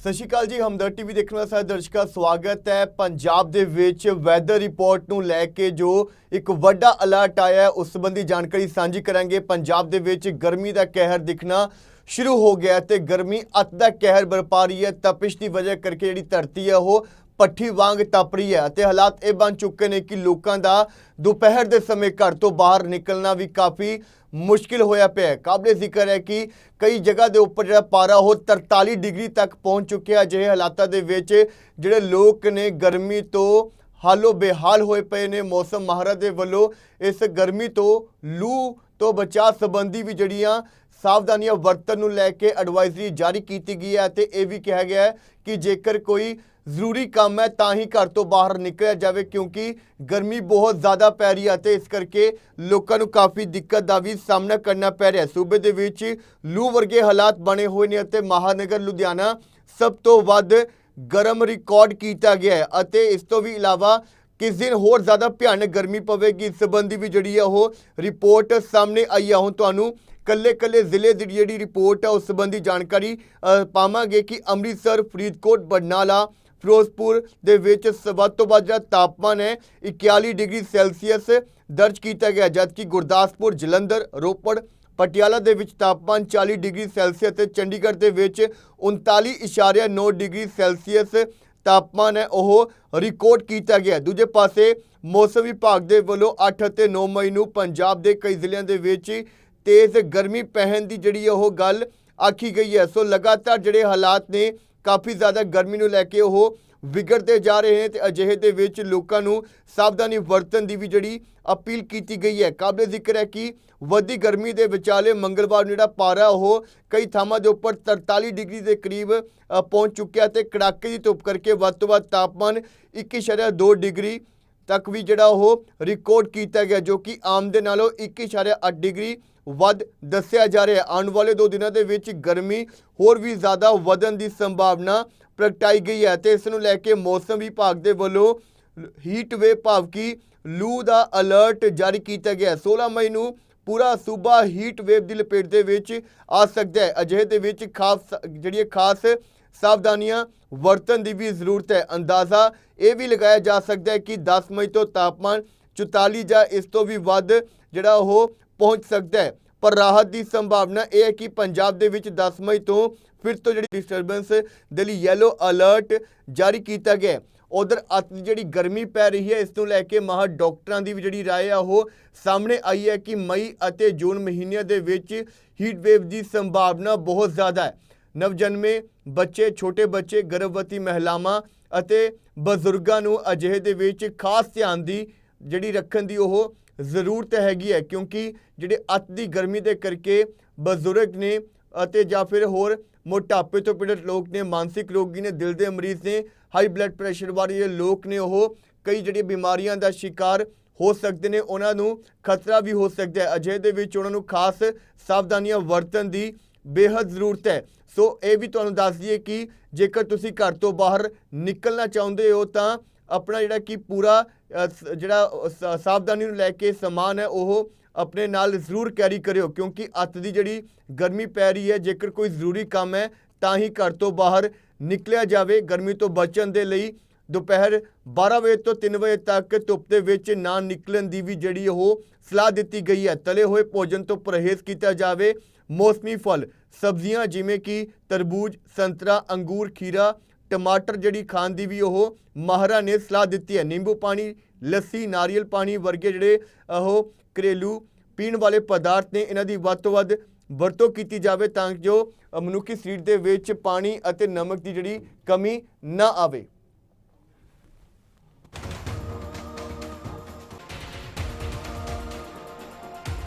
ਸਤਿ ਸ਼੍ਰੀ ਅਕਾਲ ਜੀ ਹਮਦਰ ਟੀਵੀ ਦੇਖਣ ਵਾਲੇ ਸਾਰੇ ਦਰਸ਼ਕਾਂ ਸਵਾਗਤ ਹੈ। ਪੰਜਾਬ ਦੇ ਵਿੱਚ ਵੈਦਰ ਰਿਪੋਰਟ ਨੂੰ ਲੈ ਕੇ ਜੋ ਇੱਕ ਵੱਡਾ ਅਲਰਟ ਆਇਆ ਹੈ, ਉਸ ਸੰਬੰਧੀ ਜਾਣਕਾਰੀ ਸਾਂਝੀ ਕਰਾਂਗੇ। ਪੰਜਾਬ ਦੇ ਵਿੱਚ ਗਰਮੀ ਦਾ ਕਹਿਰ ਦਿਖਣਾ ਸ਼ੁਰੂ ਹੋ ਗਿਆ ਹੈ ਤੇ ਗਰਮੀ ਅੱਤ ਦਾ ਕਹਿਰ ਬਰਪਾ ਰਹੀ ਹੈ। ਤਪਿਸ਼ ਦੀ ਵਜ੍ਹਾ ਕਰਕੇ ਜਿਹੜੀ ਧਰਤੀ ਹੈ, ਉਹ ਪੱਠੀ ਵਾਂਗ ਤਪ ਰਹੀ ਹੈ ਅਤੇ ਹਾਲਾਤ ਇਹ ਬਣ ਚੁੱਕੇ ਨੇ ਕਿ ਲੋਕਾਂ ਦਾ ਦੁਪਹਿਰ ਦੇ ਸਮੇਂ ਘਰ ਤੋਂ ਬਾਹਰ ਨਿਕਲਣਾ ਵੀ ਕਾਫੀ ਮੁਸ਼ਕਿਲ ਹੋਇਆ ਪਿਆ ਹੈ। ਕਾਬਲੇ ਜ਼ਿਕਰ ਹੈ ਕਿ ਕਈ ਜਗ੍ਹਾ ਦੇ ਉੱਪਰ ਜਿਹੜਾ ਪਾਰਾ, ਉਹ 43 ਡਿਗਰੀ ਤੱਕ ਪਹੁੰਚ ਚੁੱਕਿਆ ਜਿਹੇ ਹਾਲਾਤਾਂ ਦੇ ਵਿੱਚ ਜਿਹੜੇ ਲੋਕ ਨੇ, ਗਰਮੀ ਤੋਂ ਹਾਲੋ ਬੇਹਾਲ ਹੋਏ ਪਏ ਨੇ। ਮੌਸਮ ਮਹਾਰਾਜ ਦੇ ਵੱਲੋਂ ਇਸ ਗਰਮੀ ਤੋਂ ਲੂ ਤੋਂ ਬਚਾਅ ਸੰਬੰਧੀ ਵੀ ਜਿਹੜੀਆਂ ਸਾਵਧਾਨੀਆਂ ਵਰਤਣ ਨੂੰ ਲੈ ਕੇ ਐਡਵਾਈਜ਼ਰੀ ਜਾਰੀ ਕੀਤੀ ਗਈ ਹੈ ਤੇ ਇਹ ਵੀ ਕਿਹਾ ਗਿਆ ਹੈ ਕਿ ਜੇਕਰ ਕੋਈ ਜ਼ਰੂਰੀ ਕੰਮ ਹੈ, ਤਾਂ ਹੀ ਘਰ ਤੋਂ ਬਾਹਰ ਨਿਕਲਿਆ ਜਾਵੇ, ਕਿਉਂਕਿ ਗਰਮੀ ਬਹੁਤ ਜ਼ਿਆਦਾ ਪੈ ਰਹੀ ਹੈ ਅਤੇ ਇਸ ਕਰਕੇ ਲੋਕਾਂ ਨੂੰ ਕਾਫੀ ਦਿੱਕਤ ਦਾ ਵੀ ਸਾਹਮਣਾ ਕਰਨਾ ਪੈ ਰਿਹਾ ਸੂਬੇ ਦੇ ਵਿੱਚ ਲੂ ਵਰਗੇ ਹਾਲਾਤ ਬਣੇ ਹੋਏ ਨੇ ਅਤੇ ਮਹਾਨਗਰ ਲੁਧਿਆਣਾ ਸਭ ਤੋਂ ਵੱਧ ਗਰਮ ਰਿਕਾਰਡ ਕੀਤਾ ਗਿਆ ਹੈ ਅਤੇ ਇਸ ਤੋਂ ਵੀ ਇਲਾਵਾ ਕਿਸ ਦਿਨ ਹੋਰ ਜ਼ਿਆਦਾ ਭਿਆਨਕ ਗਰਮੀ ਪਵੇਗੀ, ਇਸ ਸੰਬੰਧੀ ਵੀ ਜਿਹੜੀ ਆ ਉਹ ਰਿਪੋਰਟ ਸਾਹਮਣੇ ਆਈ ਆ ਹੁਣ ਤੁਹਾਨੂੰ ਕੱਲੇ ਕੱਲੇ ਜ਼ਿਲ੍ਹੇ ਦੀ ਜਿਹੜੀ ਰਿਪੋਰਟ ਹੈ, ਉਸ ਸੰਬੰਧੀ ਜਾਣਕਾਰੀ ਪਾਵਾਂਗੇ ਕਿ ਅੰਮ੍ਰਿਤਸਰ, ਫਰੀਦਕੋਟ, ਬਰਨਾਲਾ ਫਿਰੋਜ਼ਪੁਰ ਦੇ ਵਿੱਚ ਸ- ਵੱਧ ਤੋਂ ਵੱਧ ਜਿਹੜਾ ਤਾਪਮਾਨ ਹੈ 41 ਡਿਗਰੀ ਸੈਲਸੀਅਸ ਦਰਜ ਕੀਤਾ ਗਿਆ, ਜਦਕਿ ਗੁਰਦਾਸਪੁਰ, ਜਲੰਧਰ, ਰੋਪੜ, ਪਟਿਆਲਾ ਦੇ ਵਿੱਚ ਤਾਪਮਾਨ 40 ਡਿਗਰੀ ਸੈਲਸੀਅਸ ਤੇ ਚੰਡੀਗੜ੍ਹ ਦੇ ਵਿੱਚ 39.9 ਡਿਗਰੀ ਸੈਲਸੀਅਸ ਤਾਪਮਾਨ ਹੈ, ਉਹ ਰਿਕਾਰਡ ਕੀਤਾ ਗਿਆ ਦੂਜੇ ਪਾਸੇ ਮੌਸਮ ਵਿਭਾਗ ਦੇ ਵੱਲੋਂ 8 ਅਤੇ 9 ਮਈ ਨੂੰ ਪੰਜਾਬ ਦੇ ਕਈ ਜ਼ਿਲ੍ਹਿਆਂ ਦੇ ਵਿੱਚ ਤੇਜ਼ ਗਰਮੀ ਪਹਿਨ ਦੀ ਜਿਹੜੀ ਉਹ ਗੱਲ ਆਖੀ ਗਈ ਹੈ। ਸੋ ਲਗਾਤਾਰ ਜਿਹੜੇ ਹਾਲਾਤ ਨੇ ਕਾਫੀ ਜ਼ਿਆਦਾ ਗਰਮੀ ਨੂੰ ਲੈ ਕੇ ਉਹ ਵਿਗੜਦੇ ਜਾ ਰਹੇ ਨੇ ਤੇ ਅਜਿਹੇ ਦੇ ਵਿੱਚ ਲੋਕਾਂ ਨੂੰ ਸਾਵਧਾਨੀ ਵਰਤਣ ਦੀ ਵੀ ਜਿਹੜੀ ਅਪੀਲ ਕੀਤੀ ਗਈ ਹੈ। ਕਾਬਲੇ ਜ਼ਿਕਰ ਹੈ ਕਿ ਵਧੀ ਗਰਮੀ ਦੇ ਵਿਚਾਲੇ ਮੰਗਲਵਾਰ ਨੂੰ ਜਿਹੜਾ ਪਾਰਾ ਉਹ ਕਈ ਥਾਵਾਂ ਦੇ ਉੱਪਰ 43 ਡਿਗਰੀ ਦੇ ਕਰੀਬ ਪਹੁੰਚ ਚੁੱਕਿਆ ਤੇ ਕੜਾਕੇ ਦੀ ਧੁੱਪ ਕਰਕੇ ਵੱਧ ਤੋਂ ਵੱਧ ਤਾਪਮਾਨ 21.2 ਡਿਗਰੀ ਤੱਕ ਵੀ ਜਿਹੜਾ ਉਹ ਰਿਕਾਰਡ ਕੀਤਾ ਗਿਆ, ਜੋ ਕਿ ਆਮ ਦੇ ਨਾਲੋਂ 21.8 ਡਿਗਰੀ ਵੱਧ ਦੱਸਿਆ ਜਾ ਰਿਹਾ ਆਉਣ ਵਾਲੇ ਦੋ ਦਿਨਾਂ ਦੇ ਵਿੱਚ ਗਰਮੀ ਹੋਰ ਵੀ ਜ਼ਿਆਦਾ ਵਧਣ ਦੀ ਸੰਭਾਵਨਾ ਪ੍ਰਗਟਾਈ ਗਈ ਹੈ ਤੇ ਇਸ ਨੂੰ ਲੈ ਕੇ ਮੌਸਮ ਵਿਭਾਗ ਦੇ ਵੱਲੋਂ ਹੀਟ ਵੇਵ ਭਾਵ ਕਿ ਲੂ ਦਾ ਅਲਰਟ ਜਾਰੀ ਕੀਤਾ ਗਿਆ ਹੈ। 16 ਮਈ ਨੂੰ ਪੂਰਾ ਸੂਬਾ ਹੀਟ ਵੇਵ ਦੀ ਲਪੇਟ ਦੇ ਵਿੱਚ ਆ ਸਕਦਾ ਹੈ। ਅਜਿਹੇ ਦੇ ਵਿੱਚ ਖਾਸ ਜਿਹੜੀ ਖਾਸ ਸਾਵਧਾਨੀਆਂ ਵਰਤਣ ਦੀ ਵੀ ਜ਼ਰੂਰਤ ਹੈ। ਅੰਦਾਜ਼ਾ ਇਹ ਵੀ ਲਗਾਇਆ ਜਾ ਸਕਦਾ ਹੈ ਕਿ 10 ਮਈ ਤੋਂ ਤਾਪਮਾਨ 44 ਜਾਂ ਇਸ ਤੋਂ ਵੀ ਵੱਧ ਜਿਹੜਾ ਉਹ ਪਹੁੰਚ ਸਕਦਾ ਹੈ। ਪਰ ਰਾਹਤ ਦੀ ਸੰਭਾਵਨਾ ਇਹ ਹੈ ਕਿ ਪੰਜਾਬ ਦੇ ਵਿੱਚ 10 ਮਈ ਤੋਂ ਫਿਰ ਤੋਂ ਜਿਹੜੀ ਡਿਸਟਰਬੈਂਸ ਦੇ ਲਈ ਯੈਲੋ ਅਲਰਟ ਜਾਰੀ ਕੀਤਾ ਗਿਆ ਹੈ। ਉਧਰ ਅੱਤ ਜਿਹੜੀ ਗਰਮੀ ਪੈ ਰਹੀ ਹੈ, ਇਸ ਨੂੰ ਲੈ ਕੇ ਮਾਹਰ ਡਾਕਟਰਾਂ ਦੀ ਵੀ ਜਿਹੜੀ ਰਾਏ ਆ, ਉਹ ਸਾਹਮਣੇ ਆਈ ਹੈ ਕਿ ਮਈ ਅਤੇ ਜੂਨ ਮਹੀਨਿਆਂ ਦੇ ਵਿੱਚ ਹੀਟ ਵੇਵ ਦੀ ਸੰਭਾਵਨਾ ਬਹੁਤ ਜ਼ਿਆਦਾ ਹੈ। ਨਵਜਨਮੇ ਬੱਚੇ, ਛੋਟੇ ਬੱਚੇ, ਗਰਭਵਤੀ ਮਹਿਲਾਵਾਂ ਅਤੇ ਬਜ਼ੁਰਗਾਂ ਨੂੰ ਅਜਿਹੇ ਦੇ ਵਿੱਚ ਖਾਸ ਧਿਆਨ ਦੀ ਜਿਹੜੀ ਰੱਖਣ ਦੀ ਉਹ ਜ਼ਰੂਰਤ ਹੈਗੀ ਹੈ, ਕਿਉਂਕਿ ਜਿਹੜੇ ਅੱਤ ਦੀ ਗਰਮੀ ਦੇ ਕਰਕੇ ਬਜ਼ੁਰਗ ਨੇ ਅਤੇ ਜਾਂ ਫਿਰ ਹੋਰ ਮੋਟਾਪੇ ਤੋਂ ਪੀੜਤ ਲੋਕ ਨੇ, ਮਾਨਸਿਕ ਰੋਗੀ ਨੇ, ਦਿਲ ਦੇ ਮਰੀਜ਼ ਨੇ ਹਾਈ ਬਲੱਡ ਪ੍ਰੈਸ਼ਰ ਵਾਲੇ ਲੋਕ ਨੇ, ਉਹ ਕਈ ਜਿਹੜੀਆਂ ਬਿਮਾਰੀਆਂ ਦਾ ਸ਼ਿਕਾਰ ਹੋ ਸਕਦੇ ਨੇ, ਉਹਨਾਂ ਨੂੰ ਖਤਰਾ ਵੀ ਹੋ ਸਕਦਾ ਹੈ। ਅਜਿਹੇ ਦੇ ਵਿੱਚ ਉਹਨਾਂ ਨੂੰ ਖਾਸ ਸਾਵਧਾਨੀਆਂ ਵਰਤਣ ਦੀ ਬੇਹੱਦ ਜ਼ਰੂਰਤ ਹੈ। ਸੋ ਇਹ ਵੀ ਤੁਹਾਨੂੰ ਦੱਸ ਦਈਏ ਕਿ ਜੇਕਰ ਤੁਸੀਂ ਘਰ ਤੋਂ ਬਾਹਰ ਨਿਕਲਣਾ ਚਾਹੁੰਦੇ ਹੋ ਤਾਂ ਆਪਣਾ ਜਿਹੜਾ ਕਿ ਪੂਰਾ ਜਿਹੜਾ ਅ, ਸਾਵਧਾਨੀ ਨੂੰ ਲੈ ਕੇ ਸਮਾਨ ਹੈ ਉਹ ਆਪਣੇ ਨਾਲ ਜ਼ਰੂਰ ਕੈਰੀ ਕਰਿਓ ਕਿਉਂਕਿ ਅੱਤ ਦੀ ਜਿਹੜੀ ਗਰਮੀ ਪੈ ਰਹੀ ਹੈ ਜੇਕਰ ਕੋਈ ਜ਼ਰੂਰੀ ਕੰਮ ਹੈ ਤਾਂ ਹੀ ਘਰ ਤੋਂ ਬਾਹਰ ਨਿਕਲਿਆ ਜਾਵੇ। ਗਰਮੀ ਤੋਂ ਬਚਣ ਦੇ ਲਈ ਦੁਪਹਿਰ 12 ਵਜੇ ਤੋਂ 3 ਵਜੇ ਤੱਕ ਧੁੱਪ ਦੇ ਵਿੱਚ ਨਾ ਨਿਕਲਣ ਦੀ ਵੀ ਜਿਹੜੀ ਉਹ ਸਲਾਹ ਦਿੱਤੀ ਗਈ ਹੈ। ਤਲੇ ਹੋਏ ਭੋਜਨ ਤੋਂ ਪਰਹੇਜ਼ ਕੀਤਾ ਜਾਵੇ। ਮੌਸਮੀ ਫਲ ਸਬਜ਼ੀਆਂ ਜਿਵੇਂ ਕਿ ਤਰਬੂਜ ਸੰਤਰਾ ਅੰਗੂਰ ਖੀਰਾ ਟਮਾਟਰ ਜਿਹੜੀ ਖਾਣ ਦੀ ਵੀ ਉਹ ਮਾਹਰਾਂ ਨੇ ਸਲਾਹ ਦਿੱਤੀ ਹੈ। ਨਿੰਬੂ ਪਾਣੀ, ਲੱਸੀ, ਨਾਰੀਅਲ ਪਾਣੀ ਵਰਗੇ ਜਿਹੜੇ ਉਹ ਘਰੇਲੂ ਪੀਣ ਵਾਲੇ ਪਦਾਰਥ ਨੇ, ਇਹਨਾਂ ਦੀ ਵੱਧ ਤੋਂ ਵੱਧ ਵਰਤੋਂ ਕੀਤੀ ਜਾਵੇ ਤਾਂ ਜੋ ਮਨੁੱਖੀ ਸਰੀਰ ਦੇ ਵਿੱਚ ਪਾਣੀ ਅਤੇ ਨਮਕ ਦੀ ਜਿਹੜੀ ਕਮੀ ਨਾ ਆਵੇ।